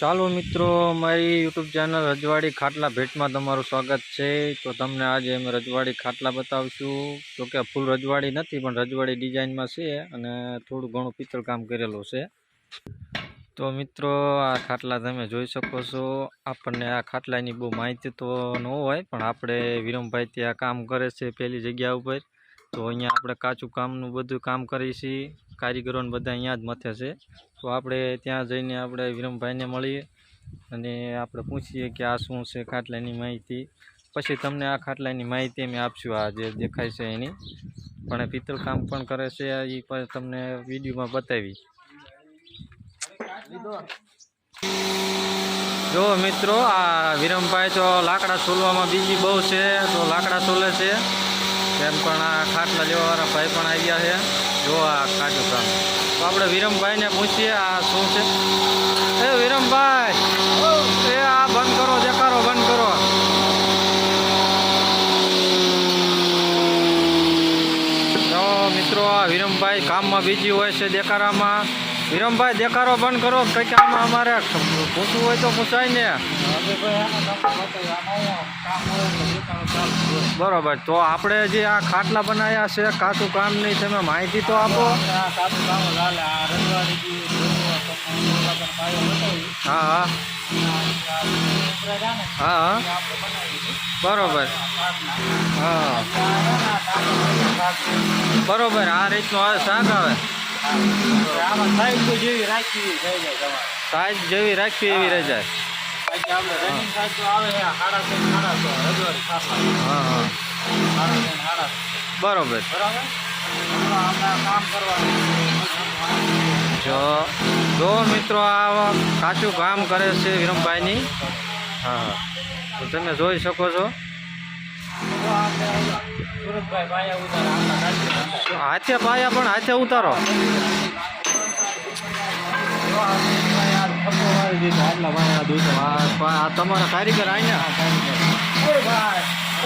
ચાલો મિત્રો, મારી યુટ્યુબ ચેનલ રજવાડી ખાટલા ભેટમાં તમારું સ્વાગત છે. તો તમને આજે અમે રજવાડી ખાટલા બતાવશું. તો કે ફૂલ રજવાડી નથી, પણ રજવાડી ડિઝાઇનમાં છે અને થોડું ઘણું પિત્તળ કામ કરેલું છે. તો મિત્રો, આ ખાટલા તમે જોઈ શકો છો. આપણને આ ખાટલાની બહુ માહિતી તો ન હોય, પણ આપણે વિરમભાઈ ત્યાં કામ કરે છે પહેલી જગ્યા ઉપર. તો અહીંયા આપણે કાચું કામનું બધું કામ કરીએ છીએ. કારીગરોને બધા અહીંયા જ મથે છે. તો આપણે ત્યાં જઈને આપણે વિરમભાઈને મળીએ અને આપણે પૂછીએ કે આ શું છે ખાટલાની માહિતી. પછી તમને આ ખાટલાની માહિતી અમે આપશું. આ જે દેખાય છે એની. પણ પિત્તળ કામ પણ કરે છે. એ પણ તમને વિડીયોમાં બતાવી. જો મિત્રો, આ વિરમભાઈ તો લાકડા છોલવામાં બીજી બહુ છે. તો લાકડા છોલે છે. તેમ પણ આ ખાટલા લેવાવાળા ભાઈ પણ આવ્યા છે. જો આ કાજુ કામ. તો આપણે વિરમભાઈને પૂછીએ, આ શું છે? એ વિરમભાઈ, એ આ બંધ કરો જકારો બંધ કરો. તો મિત્રો, આ વિરમભાઈ કામમાં બીજી હોય છે દેખાડામાં. વિરમભાઈ, દેખાડો, બંધ કરો. કંઈક આમાં અમારે પૂછવું હોય તો પૂછાય ને. બરોબર. તો આપણે જે આ ખાટલા બનાવ્યા છે કાચું કામની તમે માહિતી તો આપો. હા હા. બરોબર. હા. બરોબર. આ રીતનું શાક આવે. સાઈઝ જેવી રાખવી એવી રહી જાય. હા. હા બરોબર. જો જો મિત્રો આ કાચું કામ કરે છે વિરમભાઈની. હા હા. તો તમે જોઈ શકો છો. હાથે પાયા પણ હાથે ઉતારો. તમારા કારીગર અહીંયા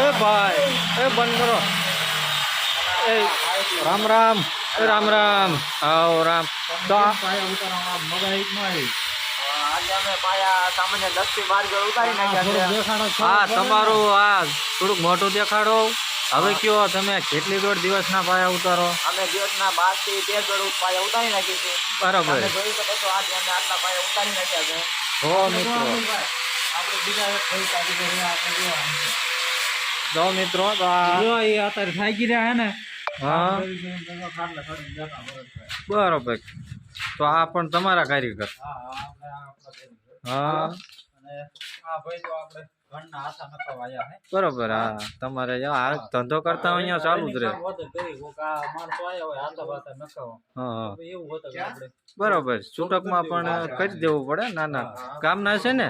એ ભાઈ, એ બંધ કરો. એ રામ રામ રામ રામ. આવો રામ. તો આ- હા તમારું આ થોડુંક મોટું દેખાડો. હવે કયો તમે કેટલી દોઢ દિવસના પાયા ઉતારો? અમે દિવસના બારથી તેર દોઢ પાયા ઉતારી છીએ બરાબર. જોઈ શકો છો આજે અમે આટલા પાયા ઉતારી નાખ્યા છે. જો મિત્રો. આપણે બીજા એક ભાઈ કારીગર આપણે જો મિત્રો તો આ જો એ અત્યારે થાકી રહ્યા હે. ને હા બરોબર. તો આ પણ તમારા કારીગર. હા બરોબર હા. તમારે ધંધો કરતા અહીંયા ચાલુ જ રહે. બરોબર છૂટકમાં પણ કરી દેવું પડે નાના. ના ગામના છે ને?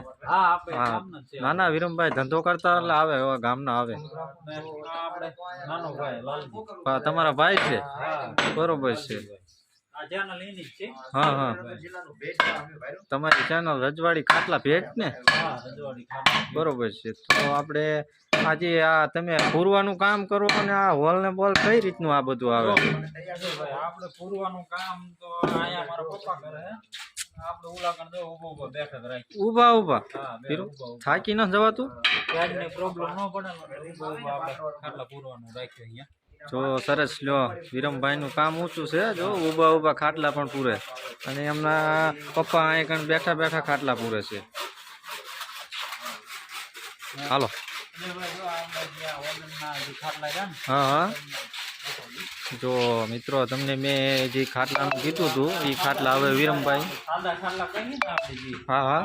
હા નાના વિરમભાઈ ધંધો કરતા એટલે આવે એવા ગામના આવે. તમારા ભાઈ છે? બરોબર છે. હા હા તમારી ચેનલ રજવાડી ખાટલા ભેટ ને? હા રજવાડી ખાવા બરોબર છે. તો આપણે આજે આ તમે પૂરવાનું કામ કરો અને આ હોલ ને બોલ કઈ રીતનું આ બધું આવે? આપણે પૂરવાનું કામ તો અહીંયા મારા પપ્પા કરે. ઊભો ઊભો થાકી ન જવાતું? પ્રોબ્લેમ ન પડે ને ઊભો ઊભો આપણે ખાટલા પૂરવાનું રાખ્યું અહીંયા. જો સરસ લ્યો વિરમભાઈનું કામ ઊંચું છે જો ઊભા ઊભા ખાટલા પણ પૂરે. અને એમના પપ્પા અહીં કણ બેઠા બેઠા ખાટલા પૂરે છે. હાલો. હા હા. જો મિત્રો તમને મેં જે ખાટલાનું કીધું હતું એ ખાટલા હવે વિરમભાઈ. હા હા.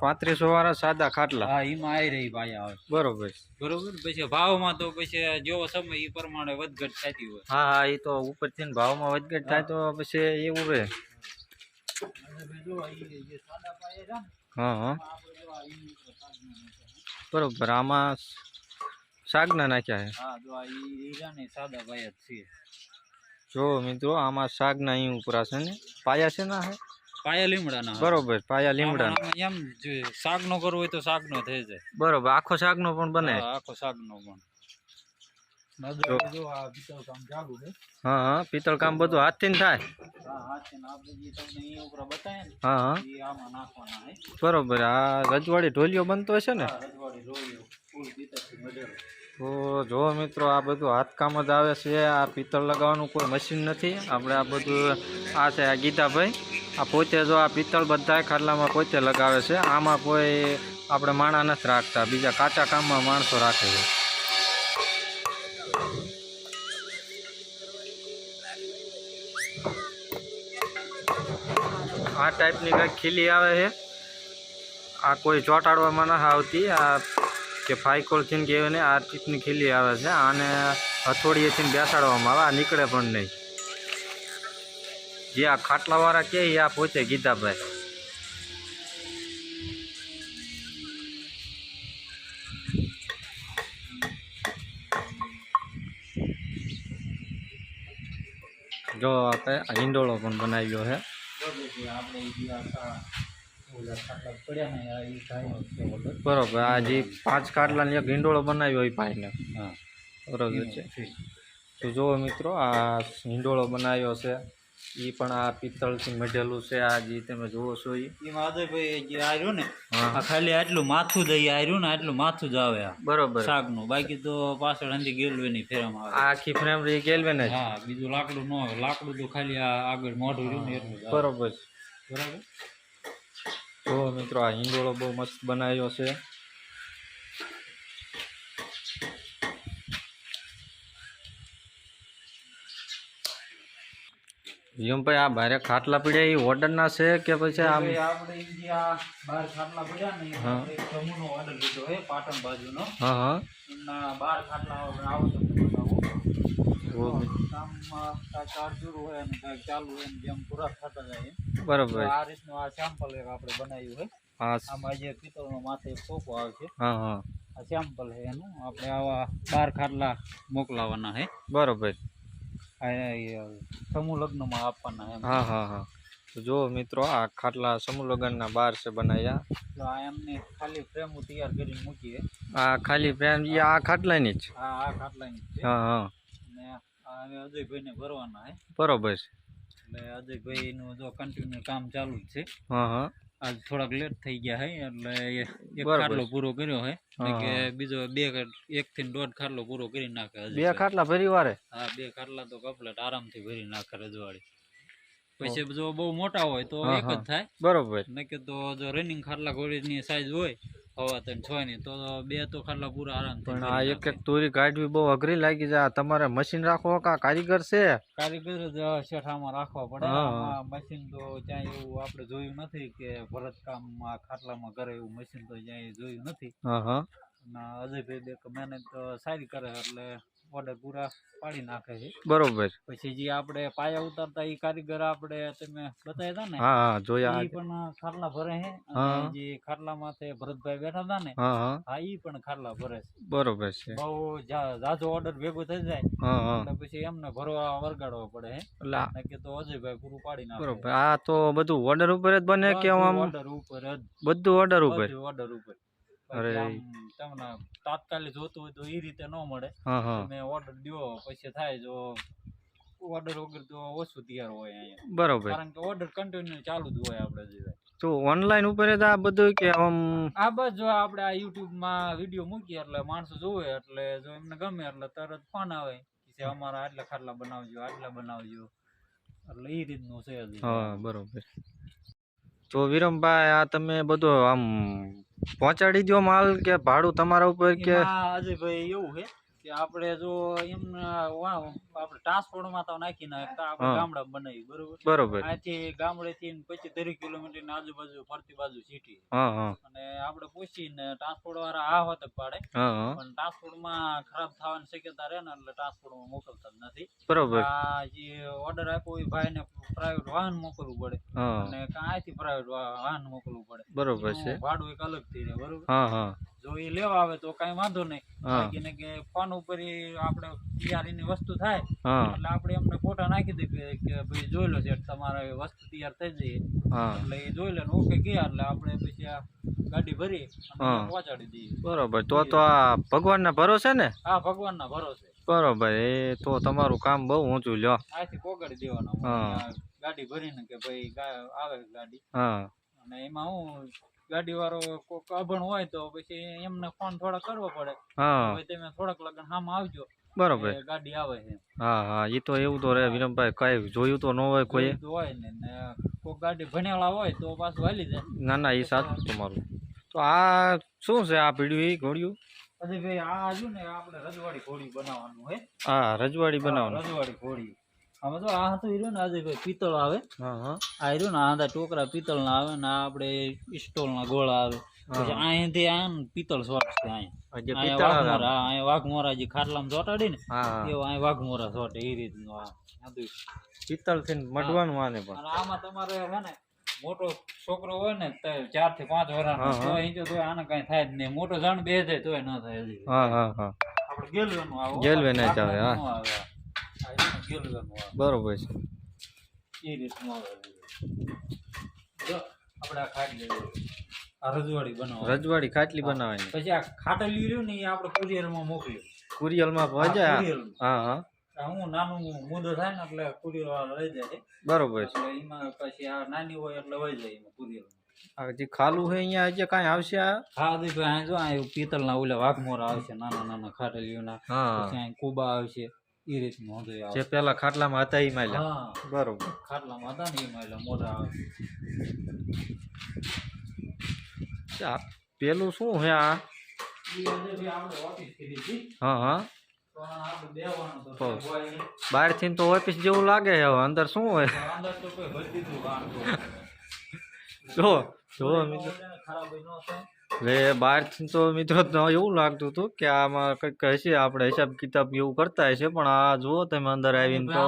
પાંત્રીસો વાળા સાદા ખાટલા? હા એમાં આવી રહી ભાઈ આવે બરોબર. બરોબર? પછી ભાવમાં તો પછી જેવો સમય એ પ્રમાણે વધઘટ થતી હોય. હા હા એ તો ઉપરથી ભાવમાં વધઘટ થાય તો પછી એવું રહે. હા હા. બરોબર આમાં શાકના નાખ્યા છે હા જો આ ઈ ને સાદા પાયા છે જો મિત્રો આમાં શાકના અહીં ઉપરા છે ને? પાયા છે ના હે? પાયા લીમડાના. બરોબર પાયા લીમડા એમ શાક નો કરવો હોય તો શાકનો થઈ જાય. બરોબર આખો શાકનો પણ બને. આખો આખો શાકનો પણ. હા હા પિત્તળ કામ બધું હાથથી ને થાય? હા ને ને. બરોબર આ રજવાડી ઢોલિયો બનતો હશે ને? તો જો મિત્રો, આ બધું હાથકામ જ આવે છે. આ પિત્તળ લગાવવાનું કોઈ મશીન નથી. આપણે આ બધું, આ છે આ ગીતાભાઈ. આ પોતે જો આ પિત્તળ બધા ખાટલામાં પોતે લગાવે છે. આમાં કોઈ આપણે માણા નથી રાખતા. બીજા કાચા કામમાં માણસો રાખે છે. આ ટાઈપની કંઈક ખીલી આવે છે? આ કોઈ ચોંટાડવામાં નથી આવતી. આ કે ફાઈકોલથી કહેવાય ને આ ટીપની ખીલી આવે છે, આને હથોડીએથી બેસાડવામાં આવે, આ નીકળે પણ નહીં. જે આ ખાટલાવાળા એ આ પોતે ગીતાભાઈ. જો આપણે હિંડોળો પણ બનાવ્યો છે. બરોબર આ જે પાંચ કાટલાની એક હિંડોળો બનાવ્યો એ ભાઈને. બરોબર છે. તો જુઓ મિત્રો આ હિંડોળો બનાવ્યો છે. એ પણ આ પિત્તળથી મઢેલું છે. આ જે તમે જુઓ છો એ માધવભાઈ જે આવ્યું ને આ ખાલી આટલું માથું જ અહીં આર્યું ને આટલું માથું જ આવે બરોબર. શાકનું. બાકી તો પાછળ અંધી ગેલવે નહીં ફેરવામાં આવે. આખી ફ્રેમ રહી ગેલવે ને હા બીજું લાકડું ન આવે લાકડું તો ખાલી આ આગળ મોઢું રહ્યું ને એટલું બરોબર બરાબર? જુઓ મિત્રો આ હિંડોળો બહુ મસ્ત બનાવ્યો છે વિયમભાઈ આ બારે ખાટલા પીડ્યા એ ઓર્ડરના છે કે પછી આમ? હવે આપણે ઈ જે આ બાર ખાટલા પડ્યા ને એમાં હા. આપણે એક સમૂહનો ઓર્ડર લીધો છે પાટણ બાજુનો. હા હા. એમના બાર ખાટલા આપણે આવો તમને બતાવું. જુઓ મિત્ર. કામમાં કાંઈક ચાર્જર હોય અને કાંઈક ચાલુ હોય ને જેમ પૂરા થતા જાય એમ. તો બરોબર આ રીતનું આ સેમ્પલ એક આપણે બનાવ્યું છે હા આમાં જે પિત્તળનો માથે એક ટોપો આવે છે હા હા આ સેમ્પલ છે એનું આપણે આવા બાર ખાટલા મોકલાવાના છે બરોબર આ એ સમૂહ લગ્નમાં આપવાના એમ હા હા હા તો જુઓ મિત્રો આ ખાટલા સમૂહ લગ્નના બાર છે બનાવ્યા તો આ એમને ખાલી ફ્રેમ તૈયાર કરીને મૂકીએ આ ખાલી ફ્રેમ એ આ ખાટલાની જ આ આ ખાટલાની જ છે હા હા અને આ હવે અજયભાઈને ભરવાના બરોબર છે. એટલે અજયભાઈનું જો કન્ટિન્યુ કામ ચાલુ જ છે. હા હા. આજ થોડાક લેટ થઈ ગયા હે એટલે એક ખાટલો પૂરો કર્યો હે. કે બીજો બે એક થી દોઢ ખાટલો પૂરો કરી નાખે બે. ખાટલા પરિવારે હા બે ખાટલા તો કપલેટ આરામથી ભરી નાખે રજવાડી. પછી જો બહુ મોટા હોય તો એક જ થાય. બરોબર. નકે તો જો રનિંગ ખાટલા ઘોડીની સાઈઝ હોય હવા ત્રણ છ ની તો બે તો ખાટલા પૂરા આરામથી પણ આ એક એક તોરી કાઢવી બહુ અઘરી લાગી જાય તમારે મશીન રાખો કા કારીગર છે? કારીગર જ શેઠામાં રાખવા પડે. મશીન તો ક્યાંય એવું આપણે જોયું નથી કે ભરત કામમાં ખાટલામાં કરે એવું મશીન તો ક્યાંય જોયું નથી. અજયભાઈ બે મહેનત તો સારી કરે એટલે ઓર્ડર પૂરા પાડી નાખે છે. બરોબર. પછી જે આપણે પાયા ઉતારતા એ કારીગર આપણે તમે બતાવ્યા હતા ને? હા જોયા એ પણ ખાટલા ભરે છે અને જે ખાટલામાં તે ભરતભાઈ બેઠા હતા ને હા હા. પણ ખાટલા ભરે છે. બરોબર છે. બહુ જાજો ઓર્ડર ભેગો થઈ જાય તો પછી એમને ભરવા વરગાડવો પડે હે. એટલે કે તો અજયભાઈ પૂરું પાડી નાખે. બરોબર. આ તો બધું ઓર્ડર ઉપર જ બને કે ઓર્ડર ઉપર જ. બધું ઓર્ડર ઉપર? ઓર્ડર ઉપર. અરે. તમને તાત્કાલિક જોતું હોય તો એ રીતે ન મળે. તમે ઓર્ડર દો પછી થાય જો ઓર્ડર વગર તો ઓછું તૈયાર હોય અહીંયા. બરોબર. કારણ કે ઓર્ડર કન્ટિન્યુ ચાલુ જ હોય આપણે જે તો ઓનલાઈન ઉપર જ આ બધું કે આમ આ બસ જો આપણે આ યુટ્યુબમાં વીડિયો મૂકીએ એટલે માણસો જોવે એટલે જો એમને ગમે એટલે તરત ફોન આવે કે અમારા આટલા ખાટલા બનાવજો આટલા બનાવજો. એટલે એ રીતનું છે હા બરોબર. તો વિરમભાઈ આ તમે બધો આમ પહોંચાડી દો માલ કે ભાડું તમારા ઉપર કે અજયભાઈ એવું છે કે આપણે જો એમ આપણે ટ્રાન્સપોર્ટમાં તો નાખી નાખતા આપણે ગામડા બનાવી બરોબર? બરોબર. અહીંથી ગામડેથી પચીસ દરેક કિલોમીટરની આજુબાજુ ફરતી બાજુ સિટી અને આપણે પૂછીને ટ્રાન્સપોર્ટ વાળા આ હોત પાડે. પણ ટ્રાન્સપોર્ટ ટ્રાન્સપોર્ટમાં ખરાબ થવાની શક્યતા રહે ને એટલે ટ્રાન્સપોર્ટમાં મોકલતા જ નથી. બરોબર. આ જે ઓર્ડર આપ્યો એ ભાઈને પ્રાઇવેટ વાહન મોકલવું પડે. અને અહીંથી પ્રાઇવેટ વાહન મોકલવું પડે. બરોબર છે. ભાડું એક અલગ થઈ રહે બરોબર? હા હા. જો એ લેવા આવે તો કઈ વાંધો નહીં. ને કે ફોન ઉપર ઈ આપણે તૈયાર એની વસ્તુ થાય એટલે આપણે એમને ફોટા નાખી દઈએ કે- ભાઈ જોઈ લો છે તમારે વસ્તુ તૈયાર થઈ જઈએ. એટલે એ જોઈ લે ઓકે ગયા એટલે આપણે પછી આ ગાડી ભરી પહોંચાડી દઈએ. બરોબર. તો તો આ ભગવાનના ભરોસે ને? હા ભગવાનના ભરોસે. બરોબર. એ તો તમારું કામ બહુ ઊંચું લ્યો. આથી પોગાડી દેવાનો. ગાડી ભરીને કે ભાઈ આવે ગાડી. હા. અને એમાં હું ગાડી વાળો કોક અભણ હોય તો પછી એમને ફોન થોડા કરવો પડે. હા. તમે થોડાક લગન સામે આવજો. બરોબર. ગાડી આવે છે. હા હા એ તો એવું તો રે વિરમભાઈ કઈ જોયું તો ન હોય કોઈ. હોય ને કોક ગાડી ભણેલા હોય તો પાછું હાલી જાય. ના ના એ સાચું તમારું. તો આ શું છે આ પીડ્યું એ ઘોડિયું? ભાઈ આ જો ને આપણે રજવાડી ઘોડી બનાવવાનું હે હા રજવાડી બનાવવાનું. રજવાડી ઘોડી આમાં તો આ હતું હીરો ને આજે કોઈ પિત્તળ આવે. આ હીરો ને આ ટોકરા ટોકરા પિત્તળના આવે ને આ સ્ટોલ ના ગોળા આવે. પછી અહીંથી આ ને પિત્તળ શોટ છે અહીંયા વાઘમોરા જે ખાટલામાં ચોટાડી ને અહીં વાઘમોરા ચોટે એ રીતનું આ. પિત્તળથી મઢવાનું આને પણ. આમાં તમારે હે ને મોટો છોકરો હોય ને ચારથી પાંચ હા. તો આને કઈ થાય જ નહીં. મોટો જાણ બે જાય તોય ન થાય હા હા હા. આપણે ગેલવેનું આવે. ગેલવે નહીં આવે, લાકડાનું ન આવે આ એનું ગેલવેનું આવે બરોબર છે. એ રીતનું આવે જો આપણે આ ખાટલી આ રજવાડી બનાવવા રજવાડી ખાટલી બનાવવાની. પછી આ ખાટલી રહ્યું ને એ આપણે કુરિયરમાં મોકલ્યું કુરિયરમાં ભજા. હા હા. હું નાનું મુદ્દો થાય ને એટલે કુરિયર વાળા લઈ જાય. બરોબર છે. એમાં પછી આ નાની હોય એટલે વહી જાય એમાં કુરિયર જે ખાલું છે અહીંયા હજી કાંઈ આવશે આ? હા દી ભાઈ જો આ પિત્તળના ઓલા વાઘમોરા આવશે નાના નાના ખાટલીઓના. પછી અહીં કુબા આવશે. એ રીતનું હતું એ જે આવશે પેલા ખાટલામાં હતા એ માલ્યા હા. બરોબર. ખાટલામાં હતા ને એમાં એટલે મોટા. આવે આ પેલું શું છે આ? ઈ આજે ભાઈ આપણે ઓફિસ કરી હતી હા હા. તો આ આપણે બેહવાનું તો બસ. હોય નહીં. બહારથી તો ઓફિસ જેવું લાગે છે હવે અંદર શું હોય? તો અંદર તો કોઈ ભરી દીધું વાંધો જો જો મિત્રો બહારથી તો મિત્રો એવું લાગતું હતું કે આમાં કંઈક હશે આપણે હિસાબ કિતાબ એવું કરતા હશે પણ આ જુઓ તમે અંદર આવીને તો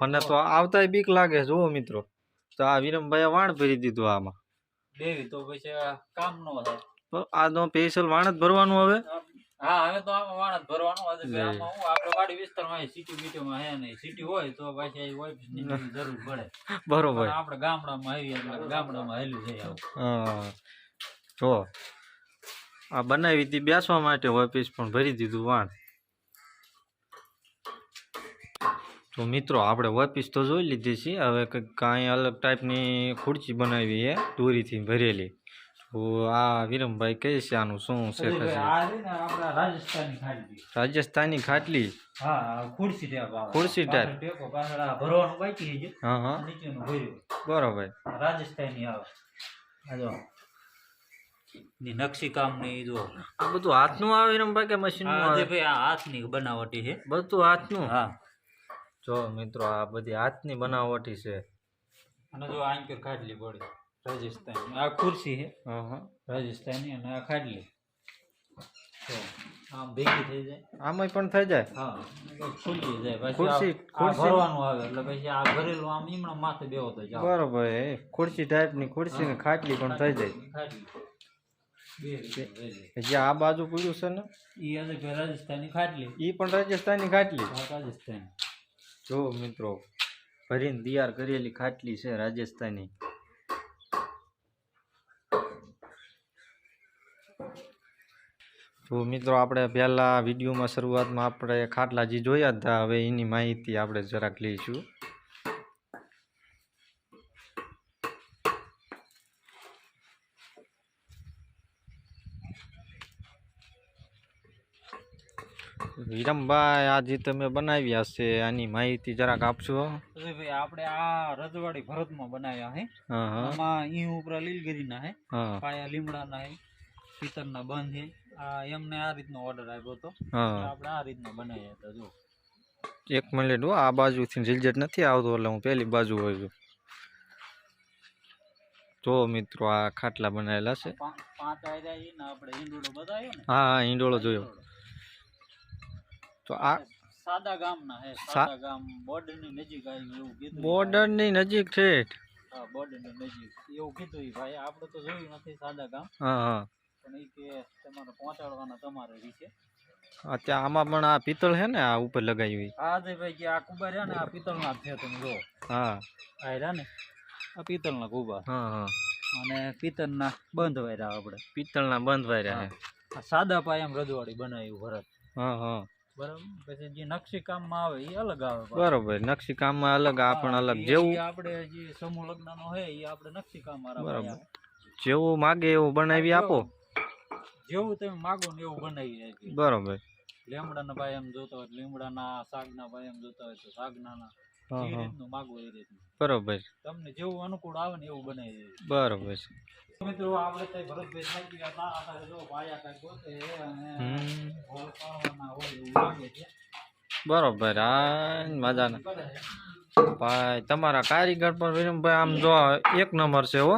મને તો આવતાય બીક લાગે જુઓ મિત્રો. તો આ વિરમભાઈએ વાણ ભરી દીધું આમાં. દેવી તો પછી કામ નો થાય. તો આનો સ્પેશિયલ વાણ જ ભરવાનું હવે. હા હવે તો આમાં વાણ જ ભરવાનું. આમાં હું આપણે વાડી વિસ્તારમાં સિટી બીટીમાં હે નહીં. સિટી હોય તો પછી અહીં ઓફિસની જરૂર પડે. બરોબર. પણ આપણે ગામડામાં આવી એટલે ગામડામાં હેલું છે આવું. હા. જો આ બનાવી હતી બેસવા માટે ઓફિસ પણ ભરી દીધું વાણ તો મિત્રો આપણે ઓફિસ તો જોઈ લીધી છે. હવે કાંઈ અલગ ટાઈપની ખુરચી બનાવી છે દોરીથી ભરેલી. આ વિરમભાઈ કહે છે આનું શું છે રાજસ્થાની ખાટલી. ખુરશી ટાઈપ હા હા. બરોબર. રાજસ્થાની આવે. નકશી કામની જો. આ બધું હાથનું આવે વિરમભાઈ કે મશીનનું આવે? ભાઈ આ હાથની બનાવટી છે. બધું હાથનું? હા. જો મિત્રો આ બધી હાથની બનાવટી છે. અને જો આંકર ખાટલી પડી. રાજસ્થાન. આ ખુરશી છે. રાજસ્થાની અને આ ખાટલી. તો આમ ભેગી થઈ જાય. આમાંય પણ થઈ જાય? હા ખુરશી જાય. પછી ભરવાનું આવે એટલે પછી આ ભરેલું આમ ઈમણા માથે બેહો તો જાય બરોબર એ ખુરશી ટાઈપની ખુરશી ને ખાટલી પણ થઈ જાય. ખાટલી જે આ બાજુ પડ્યું છે ને? ઈ આજે રાજસ્થાની ખાટલી. એ પણ રાજસ્થાની ખાટલી? રાજસ્થાની રાજસ્થાન. જો મિત્રો ભરીને તૈયાર કરેલી ખાટલી છે રાજસ્થાની. તો મિત્રો આપણે પહેલા વિડીયોમાં શરૂઆતમાં આપણે ખાટલા જે જોયા હતા. હવે એની માહિતી આપણે જરાક લઈશું. વિરમભાઈ આ જે તમે બનાવ્યા છે. આની માહિતી જરાક આપશો? ભાઈ આપણે આ રજવાડી ભરતમાં બનાવ્યા હે. આમાં ઈ ઉપરા લીલગીરીના હે. હા. પાયા લીમડાના હે પિત્તળના બંધ હે. એમને આ રીતનો ઓર્ડર આપ્યો હતો. આપણે આ રીતના બનાવીએ હતા જો. એક મિનિટ હો આ બાજુથી ઝીલઝટ નથી આવતો એટલે હું પેલી બાજુ હોય છું. જો મિત્રો આ ખાટલા બનાવેલા છે. હા હા ઈંડોળો જોયો. તો આ સાદા ગામના હે સાદા ગામ બોર્ડરની નજીક આવી એવું કીધું બોર્ડરની નજીક છે. હા બોર્ડરની નજીક. એવું કીધું ભાઈ આપણે તો જોયું નથી સાદા ગામ. હા હા. પણ ઈ કે તમારે પહોંચાડવાના તમારે રીશે અત્યારે આમાં પણ આ પિત્તળ છે ને આ ઉપર લગાવી આ જે ભાઈ કે આ કુબા રહ્યા ને આ પિત્તળના ના છે તમે જો હા. આ રહ્યા ને આ પિત્તળના કુબા હા હા. અને પિત્તળના બંધ વાયરા આપણે. પિત્તળના બંધ વાયરા આ સાદા પાયામ રજવાડી બનાવ્યું ભરત હા હા. બરાબર? પછી જે નકશી કામમાં આવે એ અલગ આવે બરોબર નકશી કામમાં અલગ આ પણ અલગ જેવું. આપણે જે સમૂહ લગ્નનો હે એ આપણે નકશી બરાબર. જેવું માગે એવું બનાવી આપો. જેવું તમે માગો ને એવું બનાવી આપીએ બરોબર. લીમડાના પાયામ જોતા હોય લીમડાના શાકના એમ જોતા હોય તો શાકના જે રીતનું માગો એ રીતનું. બરોબર. તમને જેવું અનુકૂળ આવે ને એવું બનાવી દઈએ બરોબર મિત્રો આપણે તો ભરતભાઈ થાકી ગયા હતા. અત્યારે જો પાયા કાંઈક ગોતે અને હોલ પાડવાના હોય એવું લાગે છે. બરોબર. આ મજાના. ભાઈ તમારા કારીગર પણ વિરમભાઈ આમ જો એક નંબર છે હો.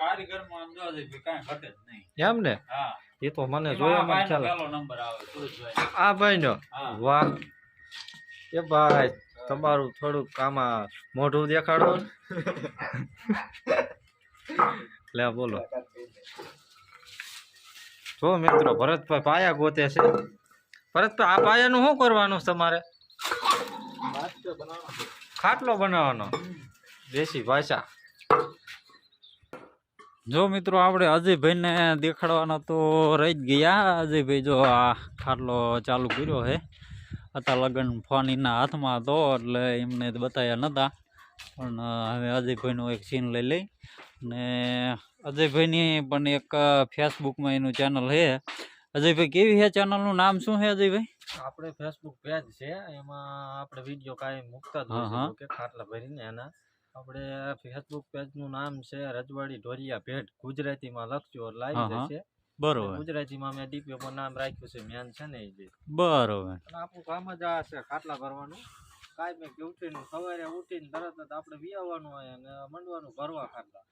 કારીગરમાં આમ જોવા કાંઈ ઘટે જ નહીં. એમ ને હા. એ તો મને આ જોવામાં ખ્યાલ પહેલો નંબર આવે સુરજભાઈ આ ભાઈ નો વાહ. એ ભાઈ તમારું થોડુંક આમાં મોઢું દેખાડો લે બોલો. જો મિત્રો ભરતભાઈ પાયા ગોતે છે. ભરતભાઈ આ પાયાનું શું કરવાનું છે તમારે? ખાટલો બનાવવાનો. દેશી ભાષા. જો મિત્રો આપણે અજયભાઈને દેખાડવાના તો રહી જ ગયા. અજયભાઈ જો આ ખાટલો ચાલુ કર્યો છે. હતા લગ્ન ફોન એના હાથમાં હતો એટલે એમને બતાવ્યા નહોતા પણ હવે અજયભાઈનો એક સીન લઈ લઈ. ને અજયભાઈની પણ એક ફેસબુકમાં એનું ચેનલ છે. અજયભાઈ કેવી છે ચેનલનું નામ શું છે અજયભાઈ? આપણે ફેસબુક પેજ છે એમાં આપણે વીડિયો કાંઈ મૂકતા જ હા, કે ખાટલા ભરીને એના આપણે ફેસબુક પેજનું નામ છે રજવાડી ઢોલિયા ભેટ. ગુજરાતીમાં લખજો લાઈવ. જશે. બરોબર. ગુજરાતીમાં મેં ડીપીઓ પર નામ રાખ્યું છે મેન છે ને એ બરોબર. આપણું કામ જ આ છે ખાટલા ભરવાનું. કાંઈ મેં કે ઉઠીને સવારે ઉઠીને તરત જ આપણે બી હોય અને મંડવાનું ભરવા ખાતા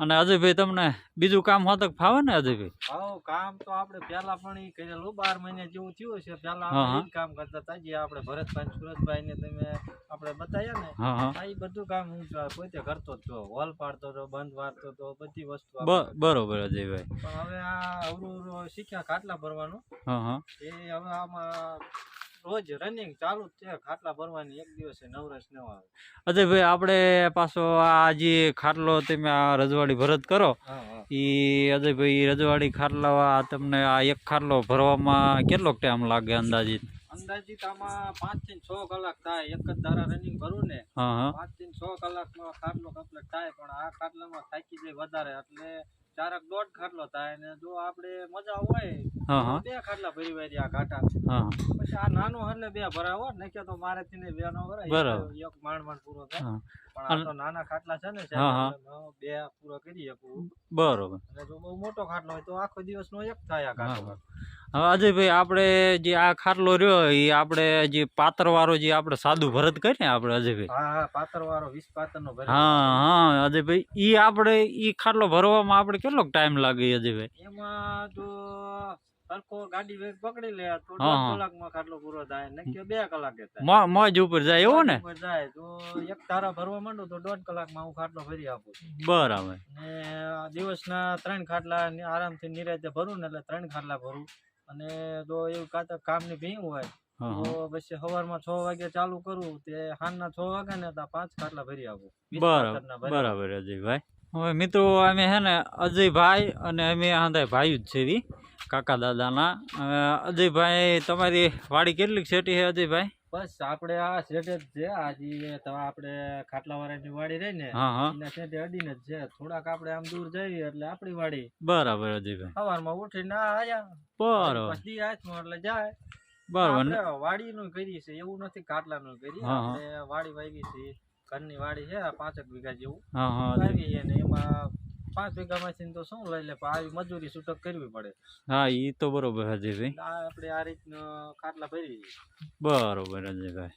અને અજયભાઈ તમને બીજું કામ હોત ફાવે ને અજયભાઈ? આવું કામ તો આપણે પહેલા પણ ઈ કરેલું બાર મહિને જેવું થયું છે પહેલા આપણે હા. કામ કરતા હતા જે આપણે ભરતભાઈ સુરતભાઈ ને તમે આપણે બતાવ્યા ને હા હા. આ બધું કામ હું પોતે કરતો જ છું હોલ પાડતો હતો બંધ વાળતો હતો બધી વસ્તુ. બરોબર અજયભાઈ. પણ હવે આ અવરું શીખ્યા ખાટલા ભરવાનું હા હા. એ હવે આમાં રોજ રનિંગ ચાલુ જ છે. ખાટલા ભરવાની એક દિવસે નવરસ ન આવે. અજયભાઈ આપણે પાછો આ જે ખાટલો તમે આ રજવાડી ભરત કરો એ અજયભાઈ રજવાડી ખાટલા તમને આ એક ખાટલો ભરવામાં કેટલો ટાઈમ લાગે અંદાજિત? અંદાજિત આમાં પાંચથી છ કલાક થાય. એક જ ધારા રનિંગ ભરું ને પાંચથી છ કલાકમાં ખાટલો કમ્પ્લીટ થાય. પણ આ ખાટલામાં થાકી જાય વધારે એટલે ચારક દોઢ ખાટલો થાય ને જો આપણે મજા હોય બે ખાટલા ભરી વારી આ ઘાટા. પછી આ નાનો એટલે બે ભરાવો ને કે તો મારે થી બે નો ભરાય. એક- માંડ માંડ પૂરો થાય. પણ આ તો નાના ખાટલા છે ને બે પૂરો કરી શકું. બરોબર. અને જો બહુ મોટો ખાટલો હોય તો આખો દિવસ નો એક થાય આ ખાટલો હવે અજયભાઈ આપણે જે આ ખાટલો રહ્યો એ આપણે જે પાત્ર વાળો જે આપણે સાદું ભરત કરીએ આપણે અજયભાઈ? હા હા પાતર વાળો વીસ પાતર નો હા હા અજયભાઈ ઈ આપણે ઈ ખાટલો ભરવામાં આપણે કેટલો ટાઈમ લાગે અજયભાઈ? એમાં જો સરખો ગાડી વેગ પકડી લે તો. કલાકમાં ખાટલો પૂરો થાય બે કલાકે થાય. મોજ ઉપર જાય એવું ને? જાય તો એક તારા ભરવા માંડું તો દોઢ કલાકમાં હું ખાટલો ભરી આપું બરાબર. ને દિવસના ત્રણ ખાટલા આરામથી નિરાતે ભરું ને એટલે ત્રણ ખાટલા ભરું. અને જો એવું કાતર કામની ભીંગ હોય તો પછી સવારમાં છ વાગે ચાલુ કરું તે સાંજના છ વાગે ને તો પાંચ ખાટલા ભરી આવું બરાબર બરાબર અજયભાઈ. હવે મિત્રો અમે હે ને અજયભાઈ અને અમે આંધા ભાઈ જ છે કાકા દાદાના. અજયભાઈ તમારી વાડી કેટલીક છેટી છે અજયભાઈ? બસ આપણે આ સેટ જ છે. આજે તો આપણે ખાટલા વાળાની વાડી રહી ને એના અડીને જ છે. થોડાક આપણે આમ દૂર જઈએ એટલે આપણી વાડી. બરાબર અજયભાઈ સવારમાં ઉઠીને આ આયા. બરાબર. પછી હાથમાં એટલે જાય. બરાબર. વાડી નું કરી છે એવું નથી કાટલાનું નું. આપણે વાડી વાવી છે. ઘરની વાડી છે પાંચેક વીઘા જેવું. વાવી હા. ને એમાં પાંચ વીઘા માંથી તો શું લઈ લે? આવી મજૂરી છૂટક કરવી પડે. હા ઈ તો બરોબર આ આપણે આ રીતના ખાટલા ભરી બરોબર અજયભાઈ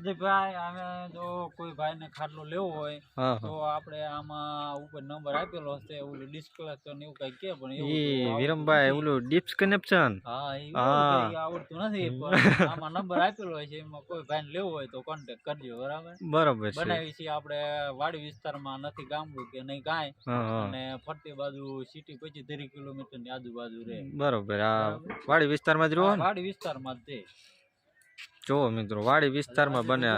અજયભાઈ અમે જો કોઈ ભાઈને ખાટલો લેવો હોય તો આપણે આમાં ઉપર નંબર આપેલો હશે ઓલું ડિસ્કનેક્શન એવું કઈ કે પણ એ વિરમભાઈ ઓલું ડિસ્કનેક્શન હા એ આવડતું નથી પણ આમાં નંબર આપેલો હોય છે એમાં કોઈ ભાઈને લેવો હોય તો કોન્ટેક્ટ કરજો બરાબર? બરોબર બનાવી છે આપણે વાડી વિસ્તારમાં નથી ગામડું કે નહીં કાંઈ અને ફરતી બાજુ સિટી પછી ત્રીસ કિલોમીટરની આજુબાજુ રહે. બરોબર આ વાડી વિસ્તારમાં જ રહો વાડી વિસ્તારમાં જ છે જો મિત્રો વાડી વિસ્તારમાં બને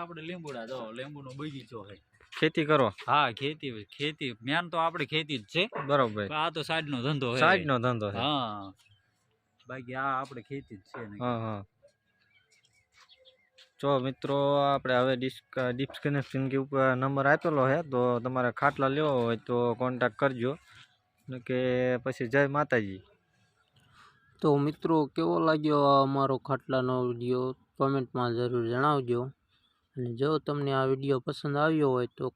આપણે લીંબુડા જો લીંબુનો બગીચો છે. ખેતી કરો. હા ખેતી ખેતી મેન તો આપણે ખેતી જ છે. બરોબર. આ તો સાઈડ નો ધંધો છે. સાઈડ નો ધંધો છે. હા. બાકી આ આપણે ખેતી જ છે હા હા. જો મિત્રો આપણે હવે ડિસ્કનેક્શન કે ઉપર નંબર આપેલો છે તો તમારે ખાટલા લેવો હોય તો કોન્ટેક્ટ કરજો. કે પછી જય માતાજી. તો મિત્રો, કેવો લાગ્યો અમારો ખાટલાનો વીડિયો? કોમેન્ટમાં જરૂર જણાવજો. અને જો તમને આ વીડિયો પસંદ આવ્યો હોય તો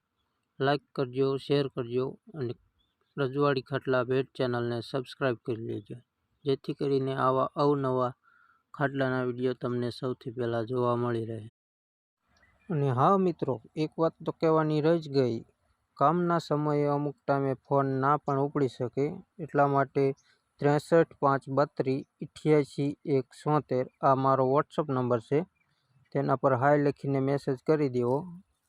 લાઈક કરજો, શેર કરજો અને રજવાડી ખાટલા ભેટ ચેનલને સબસ્ક્રાઈબ કરી લેજો. જેથી કરીને આવા અવનવા ખાટલાના વીડિયો તમને સૌથી પહેલાં જોવા મળી રહે. અને હા મિત્રો, એક વાત તો કહેવાની રહી જ ગઈ. કામના સમયે અમુક ટાઈમે ફોન ના પણ ઉપડી શકે, એટલા માટે ત્રેસઠ પાંચ બત્રીસ અઠ્યાસી એક સોતેર આ મારો વોટ્સઅપ નંબર છે. તેના પર હાય લખીને મેસેજ કરી દેવો.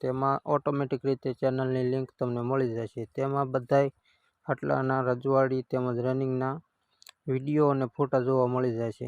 તેમાં ઓટોમેટિક રીતે ચેનલની લિંક તમને મળી જશે. તેમાં બધાય ખાટલાના રજવાડી તેમજ રનિંગના વીડિયો અને ફોટા જોવા મળી જશે.